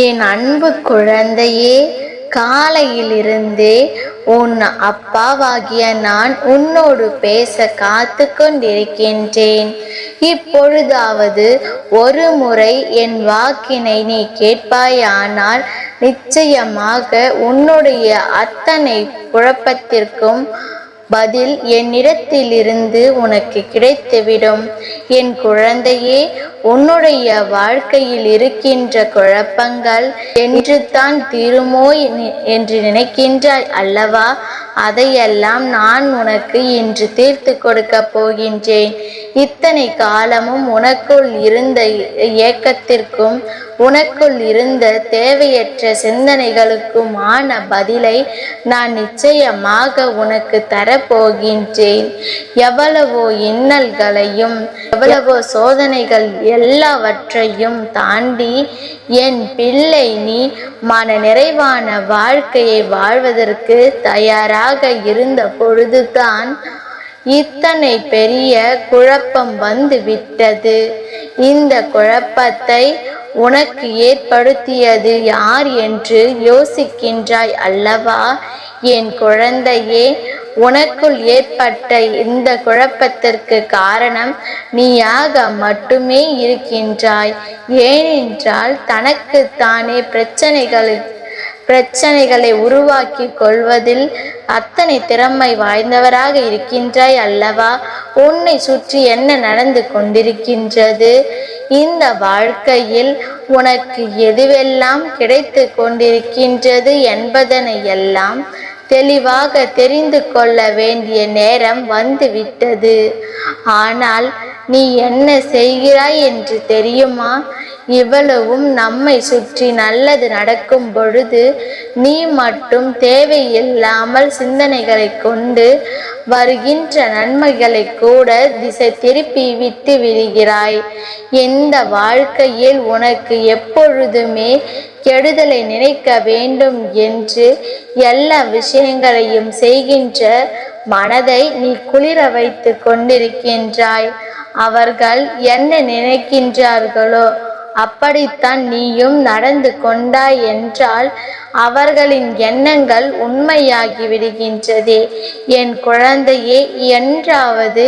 என் அன்பு குழந்தையே காலையிலிருந்தே உன் அப்பாவாகிய நான் உன்னோடு பேச காத்து கொண்டிருக்கின்றேன் இப்பொழுதாவது ஒரு முறை என் வாக்கினை நீ கேட்பாயானால் நிச்சயமாக உன்னுடைய அத்தனை குழப்பத்திற்கும் பதில் என்னிடத்திலிருந்து உனக்கு கிடைத்துவிடும். என் குழந்தையே உன்னுடைய வாழ்க்கையில் இருக்கின்ற குழப்பங்கள் என்று தான் தீருமோ என்று நினைக்கின்றாய் அல்லவா? அதையெல்லாம் நான் உனக்கு இன்று தீர்த்து கொடுக்க போகின்றேன். இத்தனை காலமும் உனக்குள் இருந்த ஏக்கத்திற்கும் உனக்குள் இருந்த தேவையற்ற சிந்தனைகளுக்குமான பதிலை நான் நிச்சயமாக உனக்கு தர போகின்றேன். எவ்வளவோ இன்னல்களையும் எவ்வளவோ சோதனைகள் எல்லாவற்றையும் தாண்டி என் பிள்ளை நீ மன நிறைவான வாழ்க்கையை வாழ்வதற்கு தயாராக இருந்த பொழுதுதான் இத்தனை பெரிய குழப்பம் வந்து விட்டது இந்த குழப்பத்தை உனக்கு ஏற்படுத்தியது யார் என்று யோசிக்கின்றாய் அல்லவா? என் குழந்தையே உனக்குள் ஏற்பட்ட இந்த குழப்பத்திற்கு காரணம் நீயாக மட்டுமே இருக்கின்றாய். ஏனென்றால் தனக்குத்தானே பிரச்சனைகளுக்கு பிரச்சனைகளை உருவாக்கி கொள்வதில் அத்தனை திறமை வாய்ந்தவராக இருக்கின்றாய் அல்லவா? உன்னை சுற்றி என்ன நடந்து கொண்டிருக்கின்றது? இந்த வாழ்க்கையில் உனக்கு எதுவெல்லாம் கிடைத்து கொண்டிருக்கின்றது என்பதனை எல்லாம் தெளிவாக தெரிந்து கொள்ள வேண்டிய நேரம் வந்துவிட்டது. ஆனால் நீ என்ன செய்கிறாய் என்று தெரியுமா? இவ்வளவும் நம்மை சுற்றி நல்லது நடக்கும் பொழுது நீ மட்டும் தேவையில்லாமல் சிந்தனைகளை கொண்டு வருகின்ற நன்மைகளை கூட திசை திருப்பி விட்டு விடுகிறாய். எந்த வாழ்க்கையில் உனக்கு எப்பொழுதுமே கெடுதலை நினைக்க வேண்டும் என்று எல்லா விஷயங்களையும் செய்கின்ற மனதை நீ குளிர வைத்து கொண்டிருக்கின்றாய். அவர்கள் என்ன நினைக்கின்றார்களோ அப்படித்தான் நீயும் நடந்து கொண்டாய் என்றால் அவர்களின் எண்ணங்கள் உண்மையாகி விடுகின்றதே. என் குழந்தையே என்றாவது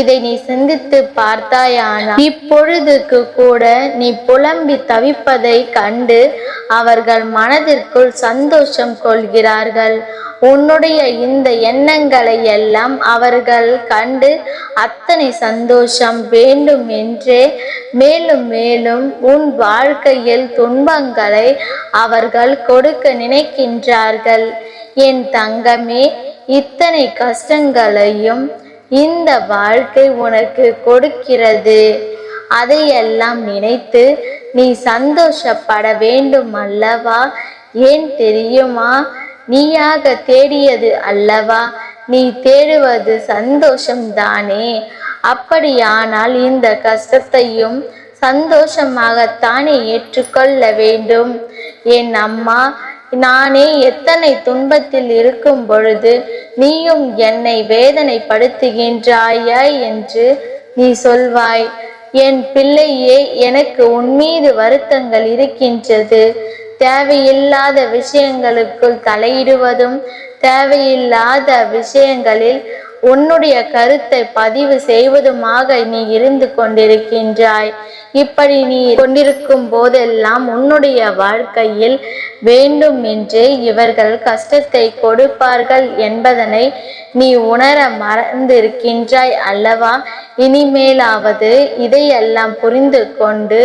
இதை நீ சிந்தித்து பார்த்தாயானால் இப்பொழுதுக்கு கூட நீ புலம்பி தவிப்பதை கண்டு அவர்கள் மனதிற்குள் சந்தோஷம் கொள்கிறார்கள். உன்னுடைய இந்த எண்ணங்களை எல்லாம் அவர்கள் கண்டு அத்தனை சந்தோஷம் வேண்டும் என்றே மேலும் மேலும் உன் வாழ்க்கையில் துன்பங்களை அவர்கள் கொடுக்க நினைக்கின்றார்கள். என் தங்கமே இத்தனை கஷ்டங்களையும் இந்த வாழ்க்கை உனக்கு கொடுக்கிறது. அதையெல்லாம் நினைத்து நீ சந்தோஷப்பட வேண்டும் அல்லவா ஏன் தெரியுமா? நீயாக தேடியது அல்லவா? நீ தேடுவது சந்தோஷம்தானே. அப்படியானால் இந்த கஷ்டத்தையும் சந்தோஷமாகத்தானே ஏற்றுக்கொள்ள வேண்டும்? என் அம்மா நானே எத்தனை துன்பத்தில் இருக்கும் பொழுது நீயும் என்னை வேதனைப்படுத்துகின்றாயா என்று நீ சொல்வாய். என் பிள்ளையே எனக்கு உன்மீது வருத்தங்கள் இருக்கின்றது. தேவையில்லாத விஷயங்களுக்குள் தலையிடுவதும் தேவையில்லாத விஷயங்களில் உன்னுடைய கருத்தை பதிவு செய்வதுமாக நீ இருந்து கொண்டிருக்கின்றாய். இப்படி நீ கொண்டிருக்கும் போதெல்லாம் உன்னுடைய வாழ்க்கையில் வேண்டும் என்றே இவர்கள் கஷ்டத்தை கொடுப்பார்கள் என்பதனை நீ உணர மறந்திருக்கின்றாய் அல்லவா? இனிமேலாவது இதையெல்லாம் புரிந்து கொண்டு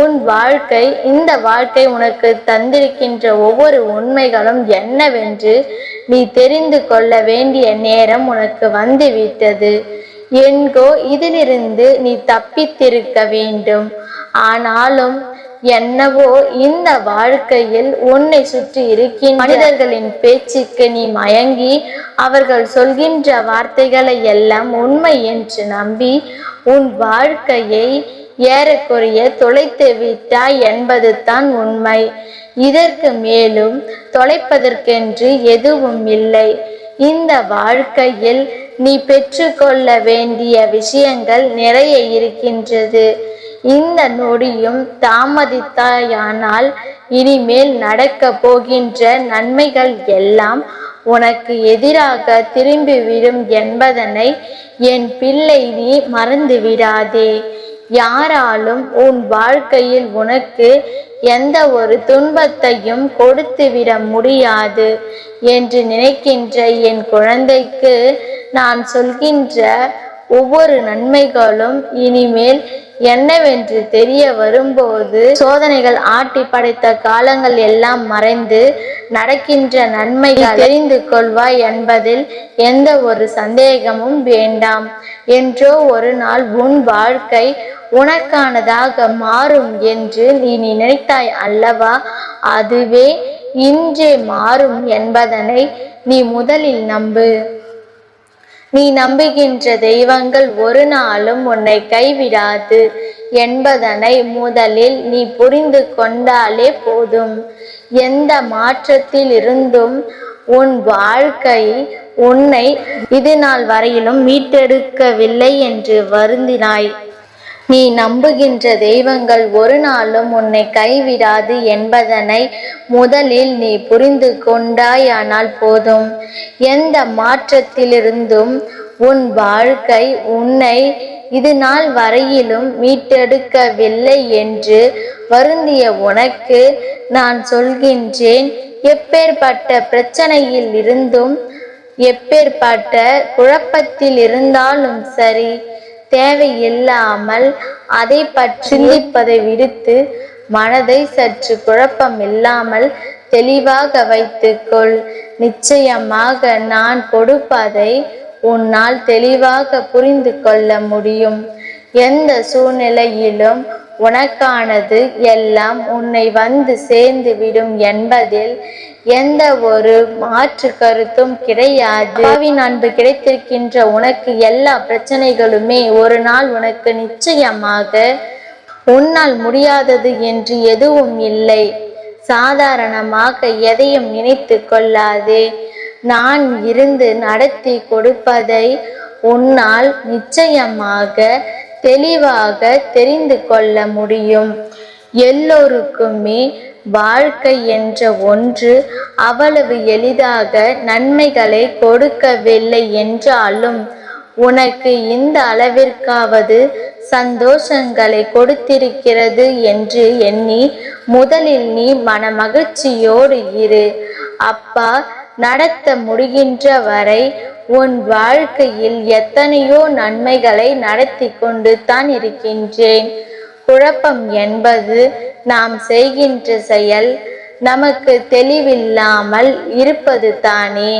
உன் வாழ்க்கை இந்த வாழ்க்கை உனக்கு தந்திருக்கின்ற ஒவ்வொரு உண்மைகளும் என்னவென்று நீ தெரிந்து கொள்ள வேண்டிய நேரம் உனக்கு வந்துவிட்டது. என்கோ இதிலிருந்து நீ தப்பித்திருக்க வேண்டும். ஆனாலும் என்னவோ இந்த வாழ்க்கையில் உன்னை சுற்றி இருக்கின்ற மனிதர்களின் பேச்சுக்கு நீ மயங்கி அவர்கள் சொல்கின்ற வார்த்தைகளை எல்லாம் உண்மை என்று நம்பி உன் வாழ்க்கையை ஏறக்குறைய தொலைத்து விட்டாய் என்பது தான் உண்மை. இதற்கு மேலும் தொலைப்பதற்கென்று எதுவும் இல்லை. இந்த வாழ்க்கையில் நீ பெற்றுக்கொள்ள வேண்டிய விஷயங்கள் நிறைய இருக்கின்றது. இந்த நொடியும் தாமதித்தாயானால் இனிமேல் நடக்கப் போகின்ற நன்மைகள் எல்லாம் உனக்கு எதிராக திரும்பிவிடும் என்பதனை என் பிள்ளை நீ மறந்து விடாதே யாராலும் உன் வாழ்க்கையில் உனக்கு எந்த ஒரு துன்பத்தையும் கொடுத்துவிட முடியாது என்று நினைக்கின்ற என் குழந்தைக்கு நான் சொல்கின்ற ஒவ்வொரு நன்மைகளும் இனிமேல் என்னவென்று தெரிய வரும்போது சோதனைகள் ஆட்டி படைத்த காலங்கள் எல்லாம் மறைந்து நடக்கின்ற நன்மைகள் தெரிந்து கொள்வாய் என்பதில் எந்த ஒரு சந்தேகமும் வேண்டாம். என்றோ ஒரு நாள் உன் வாழ்க்கை உனக்கானதாக மாறும் என்று நீ நினைத்தாய் அல்லவா? அதுவே இன்றே மாறும் என்பதனை நீ முதலில் நம்பு. நீ நம்புகின்ற தெய்வங்கள் ஒரு நாளும் உன்னை கைவிடாது என்பதனை முதலில் நீ புரிந்து கொண்டாலே போதும். எந்த மாற்றத்தில் இருந்தும் உன் வாழ்க்கை உன்னை இது நாள் வரையிலும் மீட்டெடுக்கவில்லை என்று வருந்தினாய். நீ நம்புகின்ற தெய்வங்கள் ஒரு நாளும் உன்னை கைவிடாது என்பதனை முதலில் நீ புரிந்து கொண்டாயானால் போதும். எந்த மாற்றத்திலிருந்தும் உன் வாழ்க்கை உன்னை இது நாள் வரையிலும் மீட்டெடுக்கவில்லை என்று வருந்திய உனக்கு நான் சொல்கின்றேன். எப்பேற்பட்ட பிரச்சனையில் இருந்தும் எப்பேற்பட்ட குழப்பத்தில் இருந்தாலும் சரி தேவையில்லாமல் அதை பற்றி சிந்திப்பதை விடுத்து மனதை சற்று குழப்பம் இல்லாமல் தெளிவாக வைத்துக்கொள். நிச்சயமாக நான் கொடுப்பதை உன்னால் தெளிவாக புரிந்து கொள்ள முடியும். எந்த சூழ்நிலையிலும் உனக்கானது எல்லாம் உன்னை வந்து சேர்ந்து விடும் என்பதில் எந்த ஒரு மாற்று கருத்தும் கிடையாது. அப்பாவின் அன்பு கிடைத்திருக்கின்ற உனக்கு எல்லா பிரச்சனைகளுமே ஒரு நாள் உனக்கு நிச்சயமாக உன்னால் முடியாதது என்று எதுவும் இல்லை. சாதாரணமாக எதையும் நினைத்து கொள்ளாதே. நான் இருந்து நடத்தி கொடுப்பதை உன்னால் நிச்சயமாக தெளிவாக தெரிந்து கொள்ள முடியும். எல்லோருக்குமே வாழ்க்கை என்ற ஒன்று அவ்வளவு எளிதாக நன்மைகளை கொடுக்கவில்லை என்றாலும் உனக்கு இந்த அளவிற்காவது சந்தோஷங்களை கொடுத்திருக்கிறது என்று எண்ணி முதலில் நீ மனமகிழ்ச்சியோடு இரு. அப்பா நடத்த முடிகின்ற வரை உன் வாழ்க்கையில் எத்தனையோ நன்மைகளை நடத்தி கொண்டு தான் இருக்கின்றேன். குழப்பம் என்பது நாம் செய்கின்ற செயல். நமக்கு தெளிவில்லாமல் இருப்பது தானே.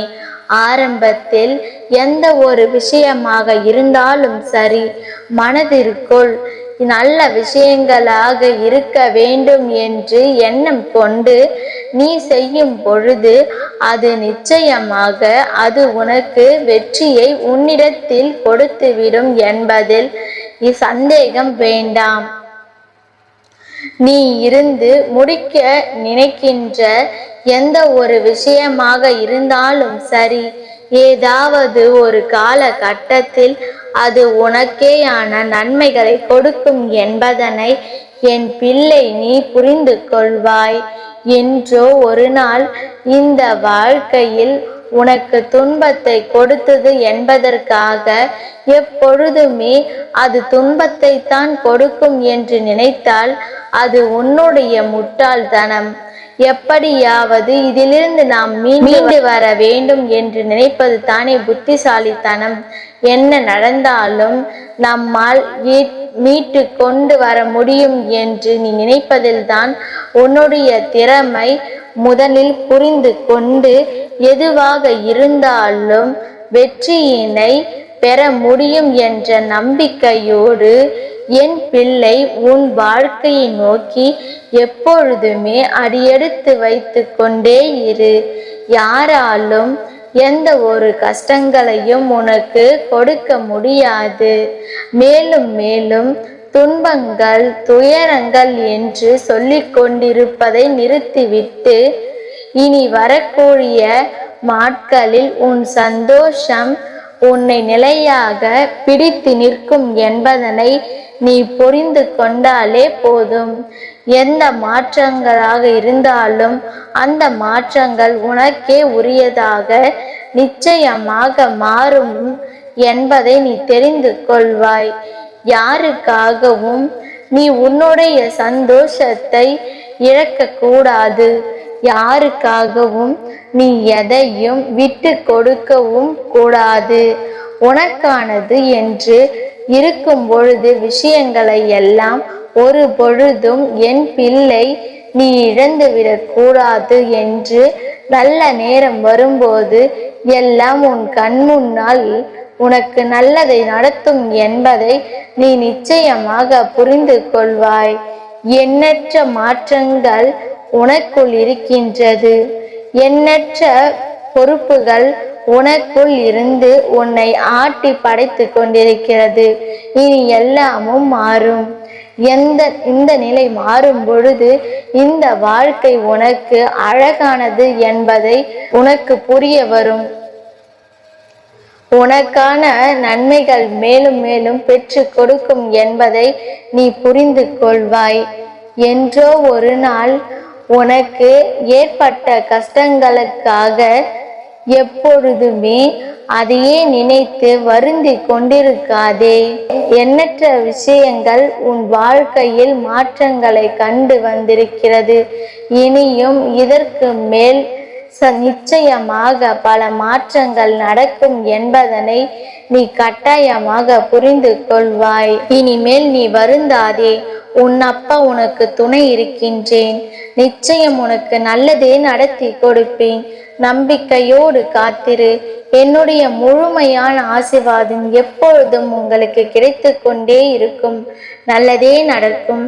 ஆரம்பத்தில் எந்த ஒரு விஷயமாக இருந்தாலும் சரி மனதிற்குள் நல்ல விஷயங்களாக இருக்க வேண்டும் என்று எண்ணம் கொண்டு நீ செய்யும் பொழுது அது நிச்சயமாக அது உனக்கு வெற்றியை உன்னிடத்தில் கொடுத்துவிடும் என்பதில் சந்தேகம் வேண்டாம். நீ இருந்து முடிக்க நினைக்கின்ற எந்த ஒரு விஷயமாக இருந்தாலும் சரி ஏதாவது ஒரு காலகட்டத்தில் அது உனக்கேயான நன்மைகளை கொடுக்கும் என்பதனை என் பிள்ளை நீ புரிந்து கொள்வாய் என்றோ ஒரு நாள் இந்த வாழ்க்கையில் உனக்கு துன்பத்தை கொடுத்தது என்பதற்காக எப்பொழுதுமே அது துன்பத்தை தான் கொடுக்கும் என்று நினைத்தால் அது உன்னுடைய முட்டாள்தனம். எப்படியாவது இதிலிருந்து நாம் மீண்டு வர வேண்டும் என்று நினைப்பது தானே புத்திசாலித்தனம். என்ன நடந்தாலும் நம்மால் மீட்டு கொண்டு வர முடியும் என்று நீ நினைப்பதில்தான் உன்னுடைய திறமை முதலில் புரிந்து கொண்டு எதுவாக இருந்தாலும் வெற்றியினை பெற முடியும் என்ற நம்பிக்கையோடு என் பிள்ளை உன் வாழ்க்கையை நோக்கி எப்பொழுதுமே அடியெடுத்து வைத்து கொண்டே இரு. யாராலும் எந்த ஒரு கஷ்டங்களையும் உனக்கு கொடுக்க முடியாது. மேலும் மேலும் துன்பங்கள் துயரங்கள் என்று சொல்லிக் கொண்டிருப்பதை நிறுத்திவிட்டு இனி வரக்கூடிய நாட்களில் உன் சந்தோஷம் உன்னை நிலையாக பிடித்து நிற்கும் என்பதனை நீ புரிந்து கொண்டாலே போதும். எந்த மாற்றங்களாக இருந்தாலும் அந்த மாற்றங்கள் உனக்கே உரியதாக நிச்சயமாக மாறும் என்பதை நீ தெரிந்து கொள்வாய். யாருக்காகவும் நீ உன்னுடைய சந்தோஷத்தை இழக்கக்கூடாது. யாருக்காகவும் நீ எதையும் விட்டு கொடுக்கவும் கூடாது. உனக்கானது என்று இருக்கும் பொழுது விஷயங்களை எல்லாம் ஒரு பொழுதும் என் பிள்ளை நீ இழந்துவிடக் கூடாது என்று நல்ல நேரம் வரும்போது எல்லாம் உன் கண் முன்னால் உனக்கு நல்லதை நடத்தும் என்பதை நீ நிச்சயமாக புரிந்து கொள்வாய். எண்ணற்ற மாற்றங்கள் உனக்குள் இருக்கின்றது. எண்ணற்ற பொறுப்புகள் உனக்குள் இருந்து உன்னை ஆட்டி படைத்து கொண்டிருக்கிறது. இனி எல்லாமும் மாறும். எந்த இந்த நிலை மாறும் பொழுது இந்த வாழ்க்கை உனக்கு அழகானது என்பதை உனக்கு புரிய வரும். உனக்கான நன்மைகள் மேலும் மேலும் பெற்று கொடுக்கும் என்பதை நீ புரிந்து கொள்வாய். என்றோ ஒரு நாள் உனக்கு ஏற்பட்ட கஷ்டங்களுக்காக எப்பொழுதுமே அதையே நினைத்து வருந்தி கொண்டிருக்காதே. எண்ணற்ற விஷயங்கள் உன் வாழ்க்கையில் மாற்றங்களை கண்டு வந்திருக்கிறது. இனியும் இதற்கு மேல் நிச்சயமாக பல மாற்றங்கள் நடக்கும் என்பதனை நீ கட்டாயமாக புரிந்து கொள்வாய். இனிமேல் நீ வருந்தாதே உன் அப்பா உனக்கு துணை இருக்கின்றேன். நிச்சயம் உனக்கு நல்லதே நடத்தி கொடுப்பேன். நம்பிக்கையோடு காத்திரு. என்னுடைய முழுமையான ஆசிர்வாதம் எப்பொழுதும் உங்களுக்கு கிடைத்து கொண்டே இருக்கும். நல்லதே நடக்கும்.